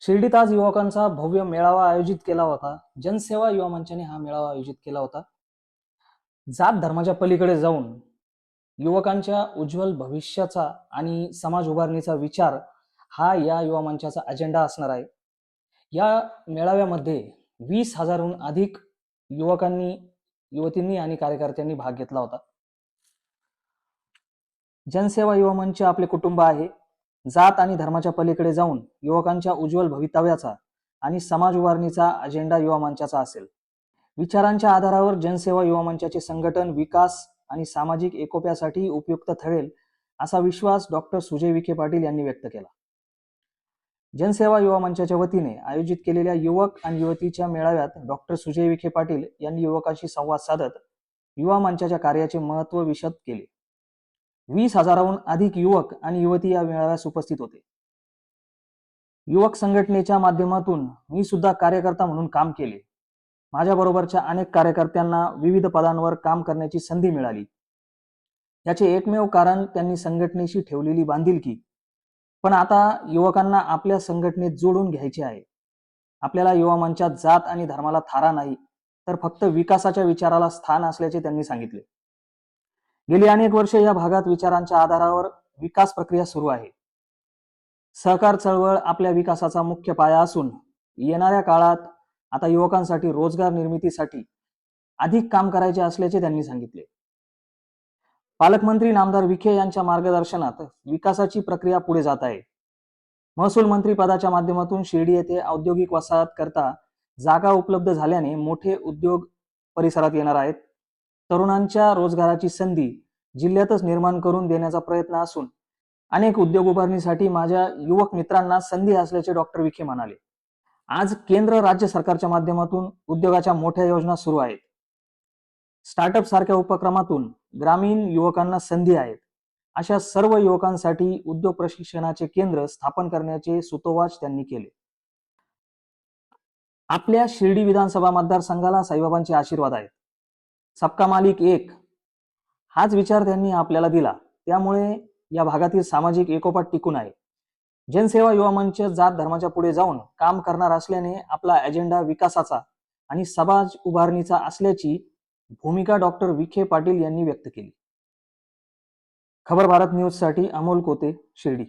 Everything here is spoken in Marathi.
शिर्डीत आज युवकांचा भव्य मेळावा आयोजित केला होता. जनसेवा युवा मंचाने हा मेळावा आयोजित केला होता. जात धर्माच्या पलीकडे जाऊन युवकांच्या उज्ज्वल भविष्याचा आणि समाज उभारणीचा विचार हा या युवा मंचाचा अजेंडा असणार आहे. या मेळाव्यामध्ये वीस हजारहून अधिक युवकांनी युवतींनी आणि कार्यकर्त्यांनी भाग घेतला होता. जनसेवा युवा मंच आपले कुटुंब आहे. जात आणि धर्माच्या पलीकडे जाऊन युवकांच्या उज्ज्वल भवितव्याचा आणि समाज उभारणीचा अजेंडा युवा मंचाचा असेल. विचारांच्या आधारावर जनसेवा युवा मंचाचे संघटन विकास आणि सामाजिक एकोप्यासाठी उपयुक्त ठरेल असा विश्वास डॉक्टर सुजय विखे पाटील यांनी व्यक्त केला. जनसेवा युवा मंचाच्या वतीने आयोजित केलेल्या युवक आणि युवतीच्या मेळाव्यात डॉक्टर सुजय विखे पाटील यांनी युवकांशी संवाद साधत युवा मंचाच्या कार्याचे महत्त्व विशद केले. वीस हजाराहून अधिक युवक आणि युवती या मेळाव्यास उपस्थित होते. युवक संघटनेच्या माध्यमातून मी सुद्धा कार्यकर्ता म्हणून काम केले. माझ्या बरोबरच्या अनेक कार्यकर्त्यांना विविध पदांवर काम करण्याची संधी मिळाली. याचे एकमेव कारण त्यांनी संघटनेशी ठेवलेली बांधिलकी. पण आता युवकांना आपल्या संघटनेत जोडून घ्यायचे आहे. आपल्याला युवा मंचात जात आणि धर्माला थारा नाही तर फक्त विकासाच्या विचाराला स्थान असल्याचे त्यांनी सांगितले. गेली अनेक वर्ष या भागात विचारांच्या आधारावर विकास प्रक्रिया सुरू आहे. सहकार चळवळ आपल्या विकासाचा मुख्य पाया असून येणाऱ्या काळात आता युवकांसाठी रोजगार निर्मितीसाठी अधिक काम करायचे असल्याचे त्यांनी सांगितले. पालकमंत्री नामदार विखे यांच्या मार्गदर्शनात विकासाची प्रक्रिया पुढे जात आहे. महसूल मंत्री पदाच्या माध्यमातून शिर्डी येथे औद्योगिक वसाहत करता जागा उपलब्ध झाल्याने मोठे उद्योग परिसरात येणार आहेत. तरुणांच्या रोजगाराची संधी जिल्ह्यातच निर्माण करून देण्याचा प्रयत्न असून अनेक उद्योग उभारणीसाठी माझ्या युवक मित्रांना संधी असल्याचे डॉक्टर विखे म्हणाले. आज केंद्र राज्य सरकारच्या माध्यमातून उद्योगाच्या मोठ्या योजना सुरू आहेत. स्टार्टअप सारख्या उपक्रमातून ग्रामीण युवकांना संधी आहेत. अशा सर्व युवकांसाठी उद्योग प्रशिक्षणाचे केंद्र स्थापन करण्याचे सुतोवाच त्यांनी केले. आपल्या शिर्डी विधानसभा मतदारसंघाला साईबाबांचे आशीर्वाद आहेत. सबका मालिक एक. हाच विचार त्यांनी आपल्याला दिला. त्यामुळे या भागातील सामाजिक एकोपा टिकून आहे. जनसेवा युवा मंच जात धर्माच्या पुढे जाऊन काम करणार असल्याने आपला अजेंडा विकासाचा आणि समाज उभारणीचा असल्याची भूमिका डॉक्टर विखे पाटील यांनी व्यक्त केली. खबर भारत न्यूजसाठी अमोल कोते शिर्डी.